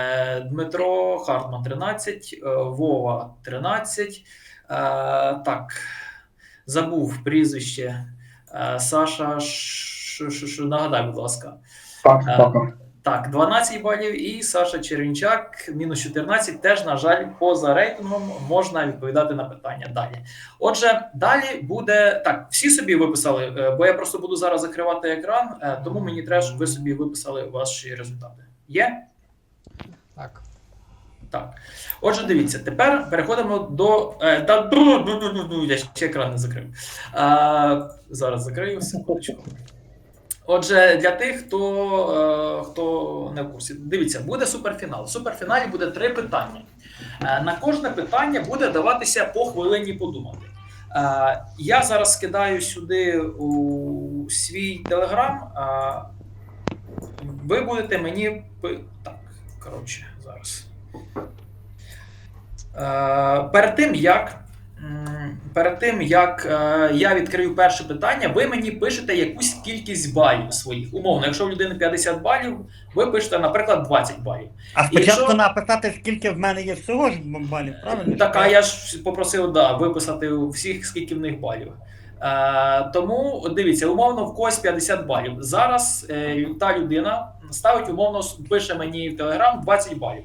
Е, Дмитро Хартман 13, е, Вова 13. Е, Так, забув прізвище. Саша, ш- ш- ш- нагадай, будь ласка. Так, Е, так. Так, 12 балів і Саша Червінчак, мінус 14. Теж, на жаль, поза рейтингом можна відповідати на питання далі. Отже, далі буде так. Всі собі виписали, бо я просто буду зараз закривати екран, тому мені треба, щоб ви собі виписали ваші результати. Є? Так. Отже, дивіться, тепер переходимо до. Е, та, ду- ду- ду, я ще екран не закрив. Е, зараз закрию секундочку. Отже, для тих, хто, е, хто не в курсі, дивіться, буде суперфінал. В суперфіналі буде три питання. На кожне питання буде даватися по хвилині подумати. Я зараз скидаю сюди у свій телеграм. Е, ви будете мені. Так, коротше, зараз. Е, перед тим як. Перед тим як е, я відкрию перше питання, ви мені пишете якусь кількість балів своїх. Умовно, якщо в людини 50 балів, ви пишете, наприклад, 20 балів. А спочатку Якщо- написати, скільки в мене є всього ж балів, правильно? Так, а я ж попросив да, виписати у всіх, скільки в них балів. Е, тому дивіться, умовно, в когось 50 балів. Зараз е, та людина ставить умовно, пише мені в Телеграм 20 балів.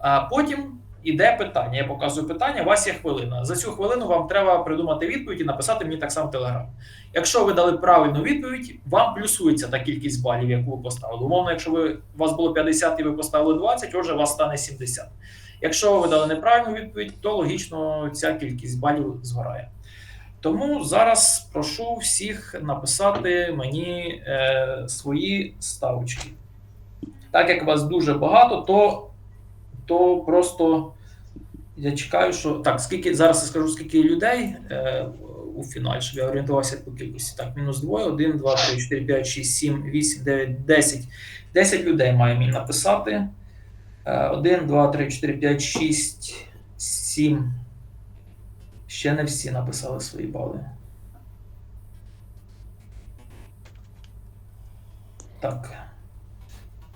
А потім іде питання. Я показую питання, у вас є хвилина. За цю хвилину вам треба придумати відповідь і написати мені так само в Телеграм. Якщо ви дали правильну відповідь, вам плюсується та кількість балів, яку ви поставили. Умовно, якщо ви, у вас було 50 і ви поставили 20, отже, у вас стане 70. Якщо ви дали неправильну відповідь, то логічно ця кількість балів згорає. Тому зараз прошу всіх написати мені е, свої ставочки. Так як вас дуже багато, то, то просто я чекаю, що. Так, скільки зараз я скажу, скільки людей е, у фіналі, щоб я орієнтувався по кількості. Так, мінус 2, 1, 2, 3, 4, 5, 6, 7, 8, 9, 10. 10 людей має мені написати. 1, 2, 3, 4, 5, 6, 7. Ще не всі написали свої бали. Так.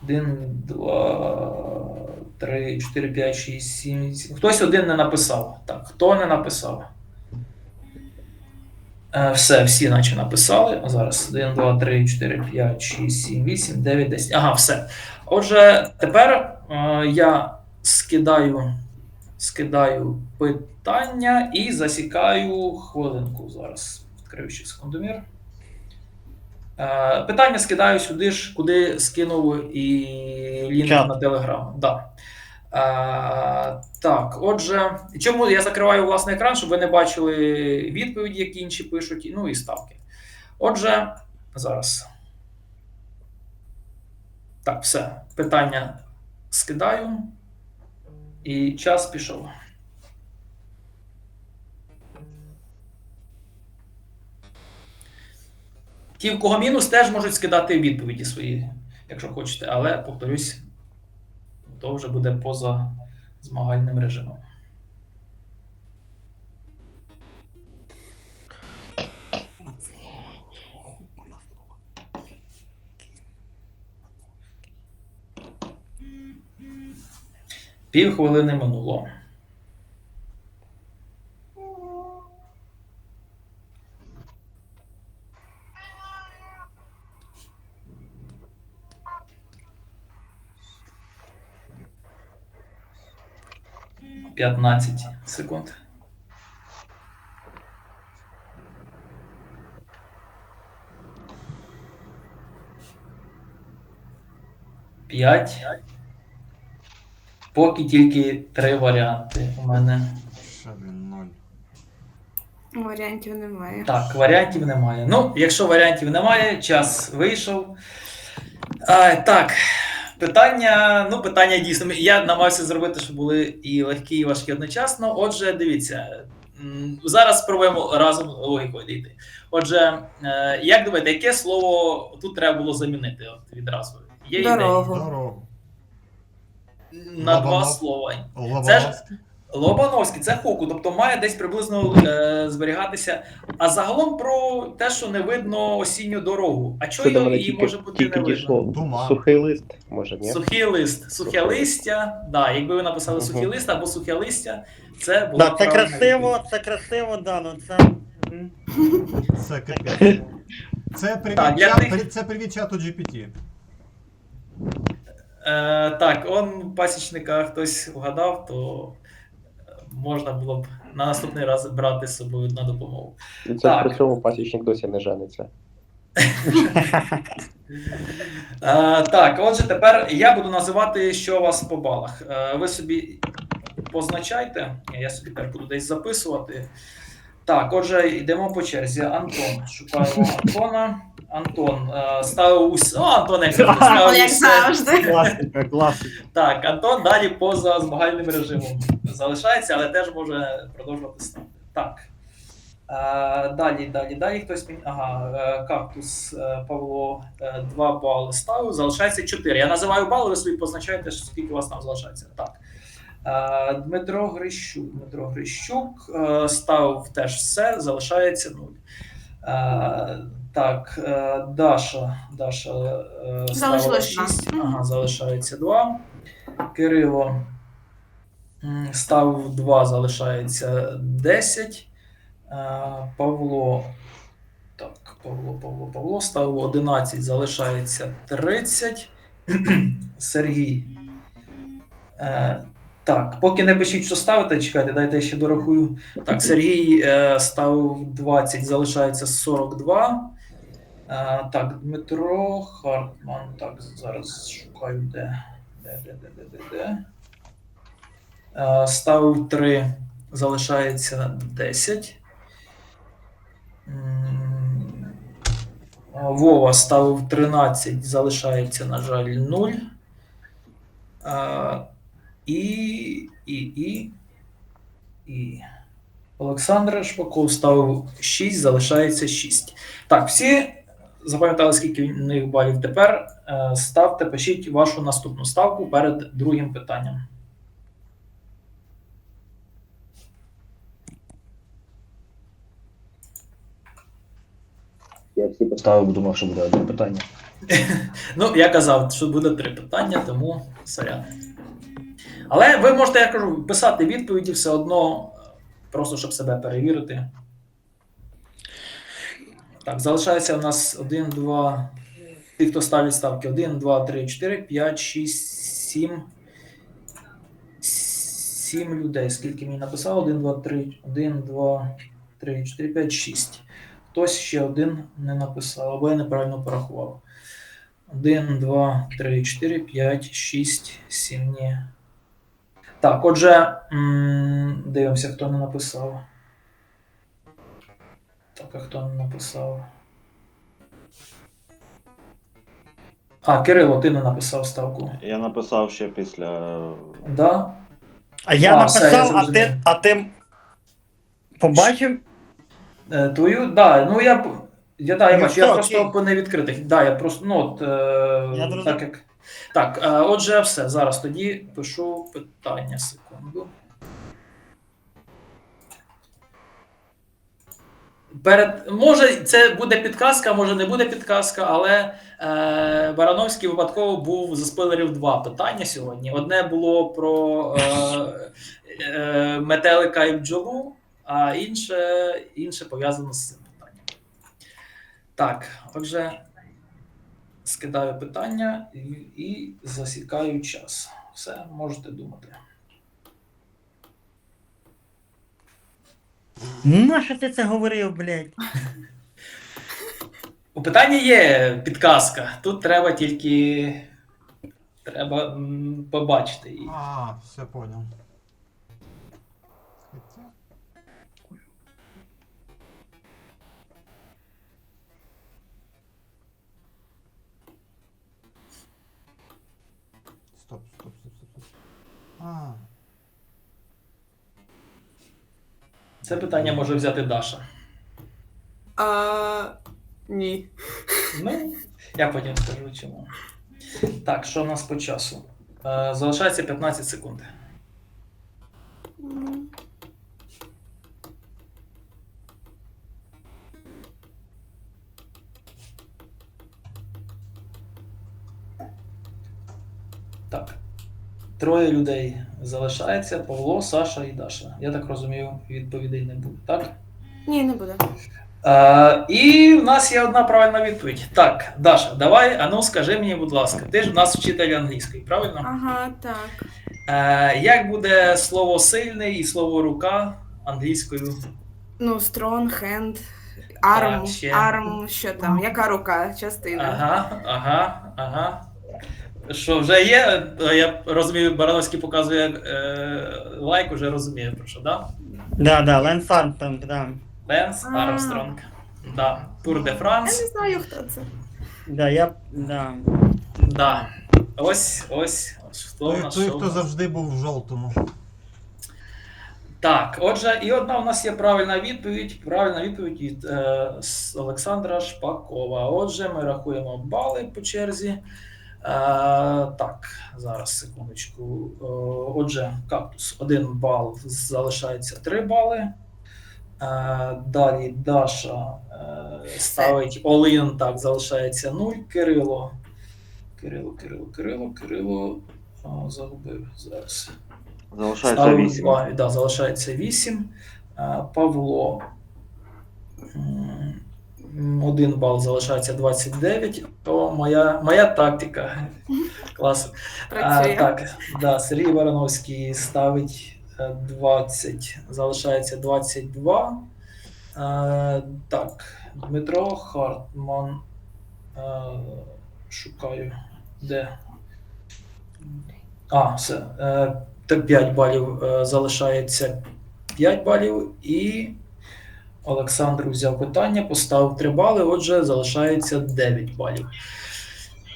1, 2, 3, 4, 5, 6, 7, 8. Хтось один не написав. Так, хто не написав? Е, Все, всі наче написали. Зараз 1, 2, 3, 4, 5, 6, 7, 8, 9, 10. Ага, все. Отже, тепер е, я скидаю, скидаю питання і засікаю хвилинку. Зараз відкрию ще секундомір. Е, питання скидаю сюди ж, куди скинув і лінк Чат. на Телеграм. Да. Е, так, отже, чому я закриваю власний екран, щоб ви не бачили відповіді, які інші пишуть, ну і ставки. Отже, зараз. Так, все. Питання скидаю. І час пішов. Ті, в кого мінус, теж можуть скидати відповіді свої, якщо хочете, але повторюсь, то вже буде поза змагальним режимом. Пів хвилини минуло. П'ятнадцять секунд. П'ять. Поки тільки три варіанти у мене. Ще він ноль. Варіантів немає. Так, варіантів немає. Ну, якщо варіантів немає, час вийшов. А, так, питання. Ну, питання дійсно. Я намагався зробити, щоб були і легкі, і важкі одночасно. Отже, дивіться. Зараз спробуємо разом логікою дійти. Отже, е, як думаєте, яке слово тут треба було замінити от відразу? Є? Дорогу. Дорогу. На два слова. Лабала. Це ж- Лобановський це хоку, тобто має десь приблизно е, зберігатися. А загалом про те, що не видно осінню дорогу. А чого її тільки, може бути тільки не видно? Туман. Сухий лист, може, ні? Сухий лист, сухе листя. Да, якби ви написали Мгм. сухий лист або сухе листя, це було Да, це красиво, відповідь. це красиво, да, ну це. Це капець. Це привіт, Так, для чат- тих- це привіт чату GPT. Е, так, он пасічника хтось вгадав, то можна було б на наступний раз брати з собою на допомогу. І це Так. при цьому пасічник досі не жениться. Е, так, отже, тепер я буду називати, що у вас по балах. Е, ви собі позначайте, я собі теж буду десь записувати. Так, отже, йдемо по черзі. Антон. Шукаємо Антона. Антон е, ставив усе. О, Антон, як завжди, ставив усе. завжди. Класика, класика. Так, Антон далі поза змагальним режимом залишається, але теж може продовжувати ставити. Так. Е, далі, далі, далі хтось мені. Ага, е, кактус е, Павло 2 бали ставив, залишається 4. Я називаю бали, ви собі позначаєте, скільки у вас там залишається. Так. Дмитро Грищук. Дмитро Грищук ставив теж все, залишається 0. Е, так, Даша. Даша ставила Залишилось 6. Ага, залишається 2. Кирило м, ставив 2, залишається 10. Е, Павло. Так, Павло, Павло, Павло ставив 11, залишається 30. Сергій. Е, так, поки не пишіть, що ставите, чекайте, дайте я ще дорахую. Так, Сергій е, ставив 20, залишається 42. Е, так, Дмитро Хартман. Так, зараз шукаю де. Де, де, де, де, де, де. Е, ставив 3, залишається 10. Е, Вова ставив 13, залишається, на жаль, 0. Е, і, і, і, і. Олександр Шпаков ставив 6, залишається 6. Так, всі запам'ятали, скільки в них балів тепер. Е, Ставте, пишіть вашу наступну ставку перед другим питанням. Я всі поставив, думав, що буде одне питання. Ну, я казав, що буде три питання, тому сорян. Але ви можете, я кажу, писати відповіді все одно, просто щоб себе перевірити. Так, залишається у нас 1, 2. Ті, хто ставить ставки 1, 2, 3, 4, 5, 6, 7. 7 людей. Скільки мені написав? 1, 2, 3, 1, 2, 3, 4, 5, 6. Хтось ще один не написав, або я неправильно порахував. 1, 2, 3, 4, 5, 6, 7. Ні. Так, отже, дивимося, хто не написав. Так, а хто не написав? А, Кирило, ти не написав ставку. Я написав ще після. Да? А я А, все, я написав, а ти, а ти побачив? Е, Твою, да, ну я. Я, да, я Ну, бачу, я просто по невідкритих. Да, я просто, ну, от, е, так як. Так, е, отже, все. Зараз тоді пишу питання секунду. Перед, може, це буде підказка, може не буде підказка, але е, Барановський випадково був за спойлерів два питання сьогодні. Одне було про е, е, метелика і бджолу, а інше, інше пов'язано з цим питанням. Так, отже, скидаю питання і, і засікаю час. Все, можете думати. Нащо ти це говорив, блядь? У питанні є підказка. Тут треба тільки. Треба м, побачити її. А, все понял. А, Це питання може взяти Даша. А, ні. Ну, я потім скажу чому. Так, що у нас по часу? Е, залишається 15 секунд. Троє людей залишається: Павло, Саша і Даша. Я так розумію, відповідей не буде, так? Ні, не буде. Е, і в нас є одна правильна відповідь. Так, Даша, давай, ану, скажи мені, будь ласка, ти ж у нас вчитель англійської, правильно? Ага, так. Е, як буде слово сильний і слово рука англійською? Ну, strong hand, arm, Так, ще. arm, що там, яка рука, частина. Ага, ага, ага. Що вже є? Е, Я розумію, Барановський показує е, лайк, уже розуміє про що, да? Да, да, Ленс Армстронг, да. Ленс А. Армстронг. Да. Тур де Я Франс. не знаю, хто це. Да, я. Да. Да. Ось, ось. хто Той, нас, той що в хто нас. завжди був в жовтому. Так, отже, і одна у нас є правильна відповідь. Правильна відповідь від е, з Олександра Шпакова. Отже, ми рахуємо бали по черзі. Е, так, зараз секундочку. Е, отже, кактус 1 бал залишається 3 бали. Е, далі Даша е, ставить Олин, так, залишається 0. Кирило. Кирило, Кирило, Кирило, Кирило. О, загубив зараз. Залишається Ставлю 8. два, да, залишається 8. Павло. Один бал залишається 29. То моя, моя тактика. Клас. А, так, да, Сергій Барановський ставить е, 20, залишається 22. Е, так, Дмитро Хартман. Е, шукаю. Де? А, все. Е, 5 балів е, залишається 5 балів. І Олександр взяв питання, поставив 3 бали, отже, залишається 9 балів.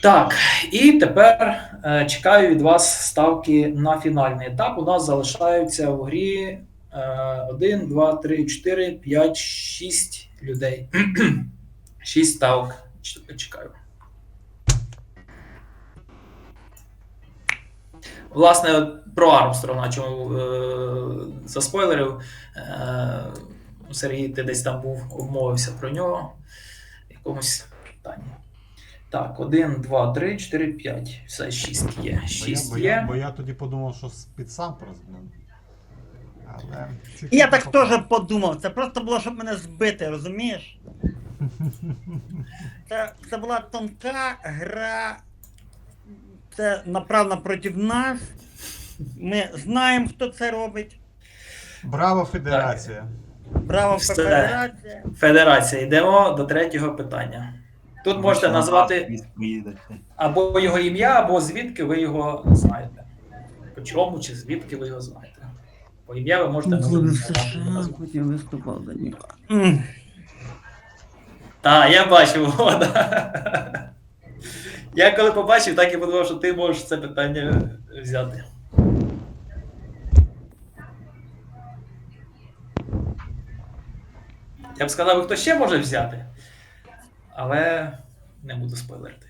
Так, і тепер е, чекаю від вас ставки на фінальний етап. У нас залишаються в грі е, 1, 2, 3, 4, 5, 6 людей. 6 ставок. Чекаю. Власне, про Армстронга, чому е, заспойлерив. Е, Сергій, ти десь там був, обмовився про нього в якомусь питанні. Так, 1, 2, 3, 4, 5. Все, 6 є. Бо я, 6 бо, я, бо я тоді подумав, що під сам розглянув. Але. Я так теж подумав. Це просто було, щоб мене збити, розумієш? Це, це була тонка гра. Це направлена проти нас. Ми знаємо, хто це робить. Браво, Федерація. Браво, Все. Федерація. Федерація. Йдемо до третього питання. Тут можете назвати або його ім'я, або звідки ви його знаєте. По чому чи звідки ви його знаєте. По ім'я ви можете назвати. виступав за нього. Так, я бачив. Я коли побачив, так і подумав, що ти можеш це питання взяти. Я б сказав, хто ще може взяти, але не буду спойлерити.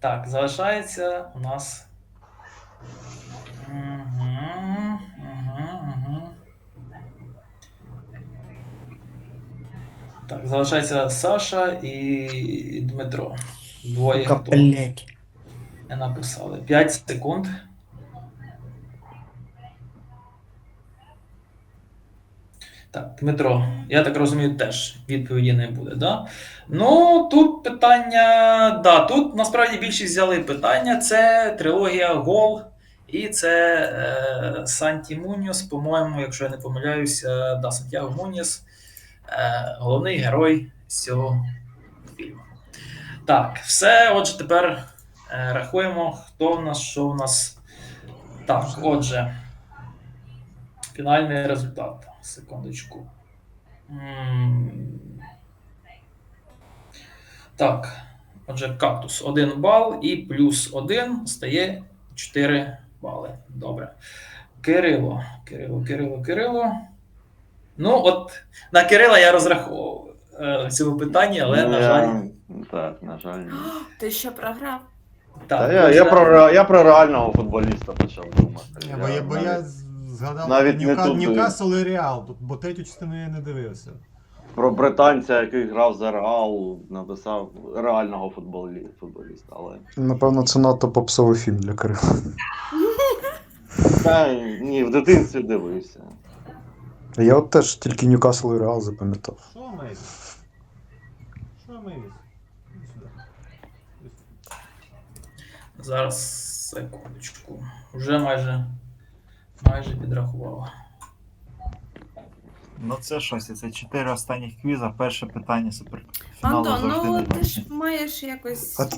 Так, залишається у нас. Так, залишається Саша і Дмитро. Двоє хто не написали. 5 секунд. Так, Дмитро, я так розумію, теж відповіді не буде, да? Ну, тут питання. Да, тут насправді більшість взяли питання. Це трилогія Гол, і це е, Санті Муньос, по-моєму, якщо я не помиляюся, да, Сантьяго Муньос, е, головний герой цього фільму. Так, все. Отже, тепер е, рахуємо, хто в нас, що в нас. Так, отже. Фінальний результат. Секундочку. Так. Отже, кактус 1 бал і плюс 1 стає 4 бали. Добре. Кирило. Кирило, Кирило, Кирило. Ну, от на Кирила я розраховував е, в цьому питанні, але, на жаль, Так, на жаль. Ти що програв? так. Та я, я, про, ре- я про реального футболіста почав думати. Я, бо я, бо я з- згадав навіть не Ньюка, тут, Ньюкасл і Реал, тут, бо третю частину я не дивився. про британця, який грав за Реал, написав реального футболі... футболіста, але. Напевно, це надто попсовий фільм для Кирила. Та ні, в дитинстві дивився. Я от теж тільки Ньюкасл і Реал запам'ятав. Що Мейвіс? Що Мейвіс? Зараз секундочку. Вже майже майже підрахував. Ну це щось, це чотири останніх квіза, перше питання суперфіналу Антон, ну ти ж маєш якось. А-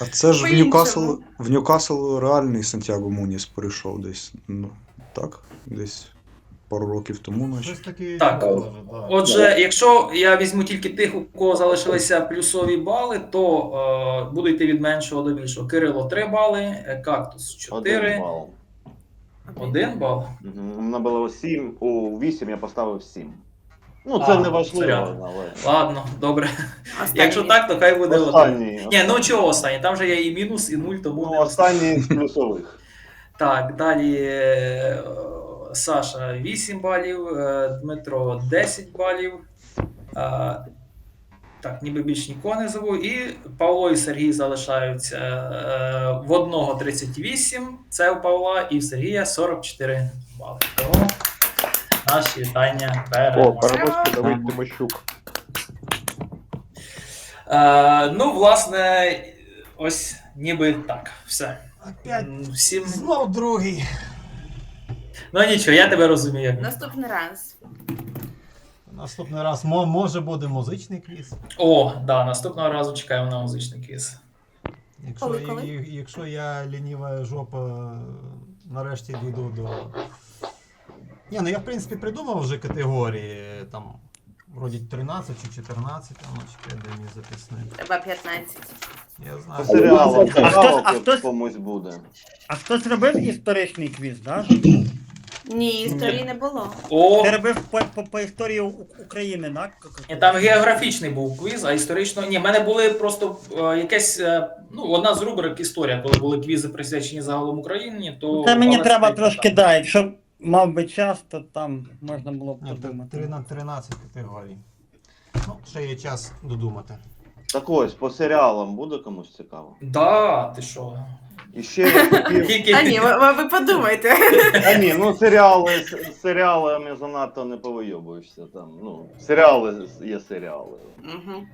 А це ж в. Ньюкасл, в Ньюкасл реальний Сантьяго Муніс перейшов десь. Ну, так, десь пару років тому, наче. Щось таке. Так. Отже, якщо я візьму тільки тих, у кого залишилися плюсові бали, то е, буду йти від меншого до більшого. Кирило 3 бали, е, кактус 4, Один бал. 1 бал. Мене було 7, у 8 я поставив 7. Ну, це А, не важливо, але. Ладно, добре. Останній. Якщо так, то хай буде один. Останній. Ні, ну чого останній? Там же є і мінус, і нуль, тому Ну, не останній з плюсових. Так, далі е, Саша 8 балів, е, Дмитро 10 балів. Е, Так, ніби більш нікого не зову. І Павло і Сергій залишаються е, в одного 38, це у Павла, і в Сергія 44 бали. Тому наші вітання О, переможцям. Давид Тимощук. Е, ну, власне, ось ніби так. Все. Опять Всім. знов другий. Ну нічого, я тебе розумію. Наступний раз. Наступний раз мо- може буде музичний квіз. О, да, наступного разу чекаємо на музичний квіз. Якщо, Коли, коли? і- якщо я лініва жопа нарешті дійду до. Ні, ну я в принципі придумав вже категорії, там, вроді 13 чи 14, а ну чекай, де мій записник. Треба 15. Я знаю. серіалам А хтось- а хтось- комусь буде. А хтось робив історичний квіз, да? Ні, історії не було. О, Ти робив по, по, по історії У- України, так? ні, там географічний був квіз, а історично. Ні, в мене були просто е, якесь, е, ну, одна з рубрик історія, коли були квізи присвячені загалом Україні, то. Це мені але треба це трошки так. да, якщо мав би час, то там можна було б подумати. три на 13 категорій. Ну, ще є час додумати. Так ось, по серіалам буде комусь цікаво. Да, ти що? І ще я хотів. А ні, ви, ви подумайте. А ні, ну серіали з серіалами занадто не повийобуєшся там. Ну, серіали є серіали. Мгм.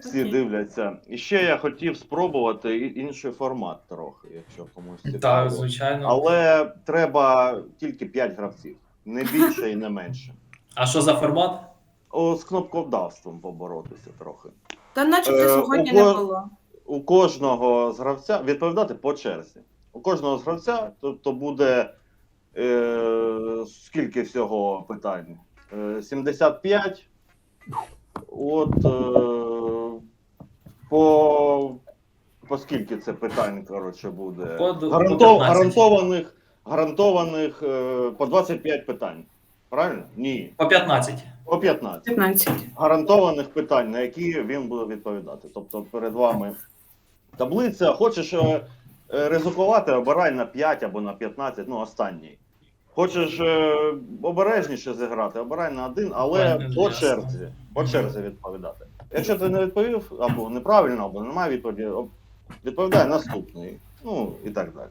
Всі дивляться. І ще я хотів спробувати і- інший формат трохи, якщо комусь Так, цікаво. звичайно. Але треба тільки 5 гравців, не більше і не менше. А що за формат? О, з кнопкодавством поборотися трохи. Та начебто Е, сьогодні не було. У кожного з гравця відповідати по черзі. У кожного з гравця, тобто буде е, скільки всього питань? Е, 75. От е, по, по скільки це питань, коротше, буде? По Гарантов, по гарантованих, гарантованих е, по 25 питань. Правильно? Ні. По 15. По 15 15. гарантованих питань, на які він буде відповідати. Тобто перед вами таблиця, хочеш е, е, ризикувати, обирай на 5 або на 15, ну останній. Хочеш е, обережніше зіграти, обирай на один, але Правильно, по ясно. черзі, по черзі відповідати. Якщо ти не відповів, або неправильно, або немає відповіді, об- відповідай наступний, ну і так далі.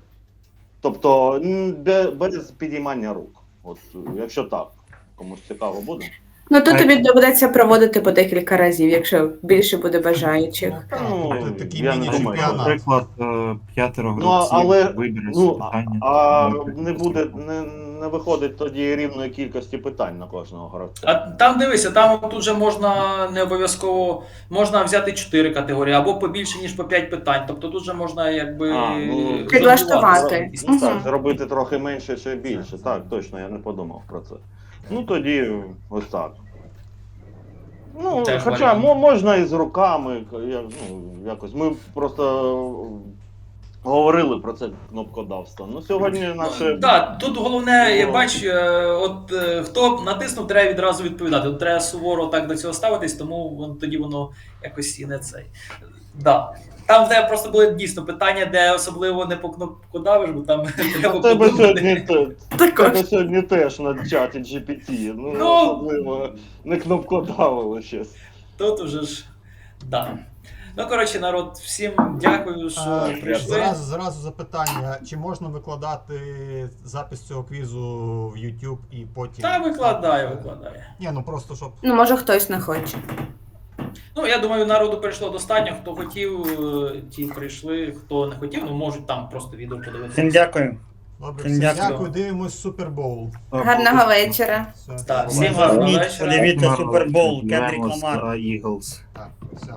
Тобто м, бе- без підіймання рук. От, е, якщо так, комусь цікаво буде. Ну А- тобі доведеться проводити по декілька разів, якщо більше буде бажаючих. Ну, це такий я не думаю, міні-чемпіонат. Наприклад, е, п'ятеро Ну, гравців але- виберуть Ну, питання. а не буде, не, не виходить тоді рівної кількості питань на кожного гравця. А там дивися, там тут же можна не обов'язково можна взяти 4 категорії або побільше, ніж по 5 питань. Тобто тут же можна якби А, ну, Підлаштувати. Ну, так, зробити трохи менше чи більше. Так, точно, я не подумав про це. Ну тоді ось так. Ну, Теж хоча варіант. можна і з руками, я, ну, якось. Ми просто говорили про це кнопкодавство. Ну, сьогодні наше. Так, тут головне, я Ну. бач, е, от е, хто натиснув, треба відразу відповідати. От треба суворо так до цього ставитись, тому вон, тоді воно якось і не цей. Да. Там в тебе просто були дійсно питання, де особливо не по кнопку давиш, бо там треба тебе сьогодні, те- Також. тебе сьогодні теж на чаті GPT. Ну, Ну. особливо не кнопкодавило щось. Тут уже ж. Да. Ну, коротше, народ, всім дякую, що Е, прийшли. Зразу, зразу запитання, чи можна викладати запис цього квізу в YouTube і потім. Та викладає, викладає. Ні, ну просто щоб. Ну, може, хтось не хоче. Ну, я думаю, народу прийшло достатньо. Хто хотів, е, ті прийшли, хто не хотів, ну можуть там просто відео подивитися. Всім дякую. Добре, Всім дякую. дякую, дивимось Супербоул. Гарного вечора. Все. Так, всім гарного вечора. подивіться Супербол, Кендрік Ламар. Ламар. Так, все.